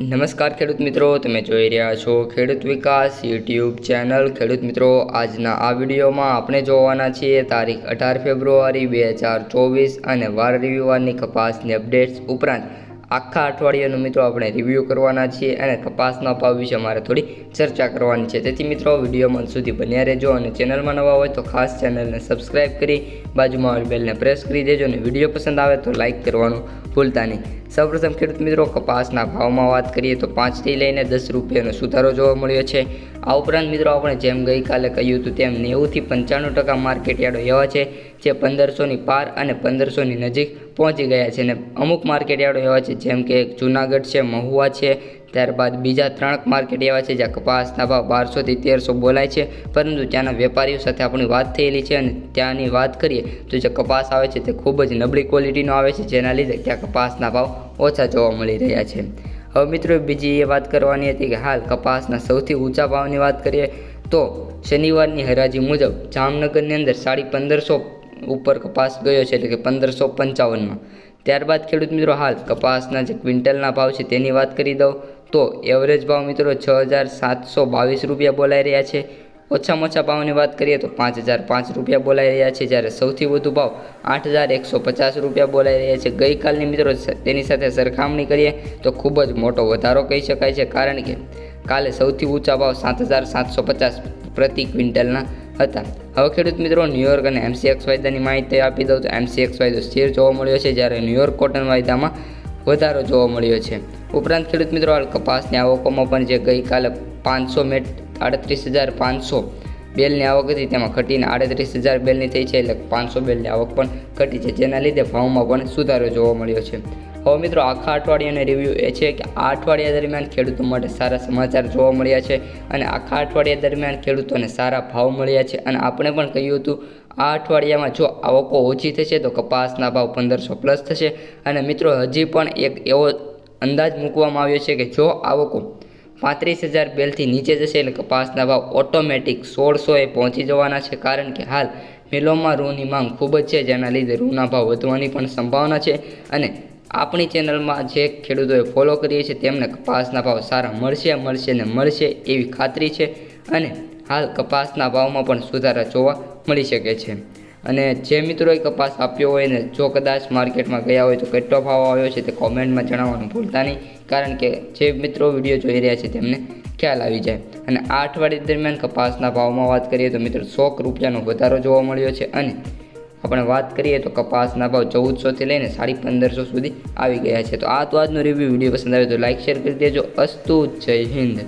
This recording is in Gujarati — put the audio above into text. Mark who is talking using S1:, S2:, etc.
S1: નમસ્કાર ખેડૂત મિત્રો, તમે જોઈ રહ્યા છો ખેડૂત વિકાસ યુટ્યુબ ચેનલ. ખેડૂત મિત્રો, આજના આ વિડીયોમાં આપણે જોવાના છીએ તારીખ અઢાર ફેબ્રુઆરી બે હજાર ચોવીસ અને વાર રવિવારની કપાસની અપડેટ્સ ઉપરાંત આખા અઠવાડિયાનું મિત્રો આપણે રિવ્યૂ કરવાના છીએ અને કપાસના ભાવ વિશે મારે થોડી ચર્ચા કરવાની છે. તેથી મિત્રો વિડીયોમાં સુધી બન્યા રહેજો અને ચેનલમાં નવા હોય તો ખાસ ચેનલને સબસ્ક્રાઇબ કરી બાજુમાં બેલને પ્રેસ કરી દેજો અને વીડિયો પસંદ આવે તો લાઇક કરવાનું ભૂલતા નહીં. સૌપ્રથમ ખેડૂત મિત્રો કપાસના ભાવમાં વાત કરીએ તો પાંચથી લઈને દસ રૂપિયાનો સુધારો જોવા મળ્યો છે. આ ઉપરાંત મિત્રો આપણે જેમ ગઈકાલે કહ્યું હતું તેમ નેવુંથી પંચાણું ટકા માર્કેટ યાર્ડો એવા છે જે પંદરસોની પાર અને પંદરસોની નજીક પહોંચી ગયા છે અને અમુક માર્કેટ યાર્ડો એવા છે જેમ કે જૂનાગઢ છે, મહુવા છે ત્યારબાદ બીજા ત્રણ માર્કેટ એવા છે જ્યાં કપાસના ભાવ બારસોથી તેરસો બોલાય છે. પરંતુ ત્યાંના વેપારીઓ સાથે આપણી વાત થયેલી છે અને ત્યાંની વાત કરીએ તો જે કપાસ આવે છે તે ખૂબ જ નબળી ક્વોલિટીનો આવે છે, જેના લીધે ત્યાં કપાસના ભાવ ઓછા જોવા મળી રહ્યા છે. હવે મિત્રો બીજી એ વાત કરવાની હતી કે હાલ કપાસના સૌથી ઊંચા ભાવની વાત કરીએ તો શનિવારની હરાજી મુજબ જામનગરની અંદર સાડી પંદરસો ઉપર કપાસ ગયો છે, એટલે કે પંદરસો પંચાવનમાં. ત્યારબાદ ખેડૂત મિત્રો હાલ કપાસના જે ક્વિન્ટલના ભાવ છે તેની વાત કરી દઉં. તો એવરેજ ભાવ મિત્રો છ હજાર સાતસો બાવીસ રૂપિયા બોલાઈ રહ્યા છે. ઓછામાં ઓછા ભાવની વાત કરીએ તો પાંચ હજાર પાંચ રૂપિયા બોલાઈ રહ્યા છે. જ્યારે સૌથી વધુ ભાવ આઠ હજાર એકસો પચાસ રૂપિયા બોલાઈ રહ્યા છે. ગઈકાલની મિત્રો તેની સાથે સરખામણી કરીએ તો ખૂબ જ મોટો વધારો કહી શકાય છે. કારણ કે કાલે સૌથી ઊંચા ભાવ સાત હજાર સાતસો પચાસ પ્રતિ ક્વિન્ટલના હતા. હવે ખેડૂત મિત્રો ન્યુયોર્ક અને એમસીએક્સ વાયદાની માહિતી આપી દઉં તો એમસીએક્સ વાયદો સ્થિર જોવા મળ્યો છે. જ્યારે ન્યુયોર્ક કોટન વાયદામાં વધારો જોવા મળ્યો છે. ઉપરાંત ખેડૂત મિત્રો, હાલ કપાસની આવકોમાં પણ જે ગઈકાલે પાંચસો મેટ આડત્રીસ હજાર પાંચસો બેલની આવક હતી, તેમાં ઘટીને આડત્રીસ હજાર બેલની થઈ છે, એટલે પાંચસો બેલની આવક પણ ઘટી છે. જેના લીધે ભાવમાં પણ સુધારો જોવા મળ્યો છે. હવે મિત્રો આખા અઠવાડિયાનો રિવ્યૂ એ છે કે આ અઠવાડિયા દરમિયાન ખેડૂતો માટે સારા સમાચાર જોવા મળ્યા છે અને આખા અઠવાડિયા દરમિયાન ખેડૂતોને સારા ભાવ મળ્યા છે. અને આપણે પણ કહ્યું હતું, આ અઠવાડિયામાં જો આવકો ઓછી થશે તો કપાસના ભાવ પંદરસો પ્લસ થશે. અને મિત્રો હજી પણ એક એવો અંદાજ મૂકવામાં આવ્યો છે કે જો આવકો પાંત્રીસ હજાર બેલથી નીચે જશે એટલે કપાસના ભાવ ઓટોમેટિક સોળસોએ પહોંચી જવાના છે. કારણ કે હાલ મિલોમાં રૂની માંગ ખૂબ જ છે, જેના લીધે રૂના ભાવ વધવાની પણ સંભાવના છે. અને આપણી ચેનલમાં જે ખેડૂતોએ ફોલો કરીએ છીએ તેમને કપાસના ભાવ સારા મળશે મળશે ને મળશે એવી ખાતરી છે અને હાલ કપાસના ભાવમાં પણ સુધારા જોવા મળી શકે છે. અને જે મિત્રોએ કપાસ આપ્યો હોય ને જો કદાચ માર્કેટમાં ગયા હોય તો કેટલો ભાવ આવ્યો છે તે કોમેન્ટમાં જણાવવાનું ભૂલતા નહીં, કારણ કે જે મિત્રો વીડિયો જોઈ રહ્યા છે તેમને ખ્યાલ આવી જાય. અને આ અઠવાડિયા દરમિયાન કપાસના ભાવમાં વાત કરીએ તો મિત્રો સો રૂપિયાનો વધારો જોવા મળ્યો છે અને આપણે વાત કરીએ તો કપાસના ભાવ ચૌદસોથી લઈને સાડી પંદરસો સુધી આવી ગયા છે. તો આ તો આજનો રિવ્યૂ વીડિયો પસંદ આવે તો લાઇક શેર કરી દેજો. અસ્તુ, જય હિન્દ.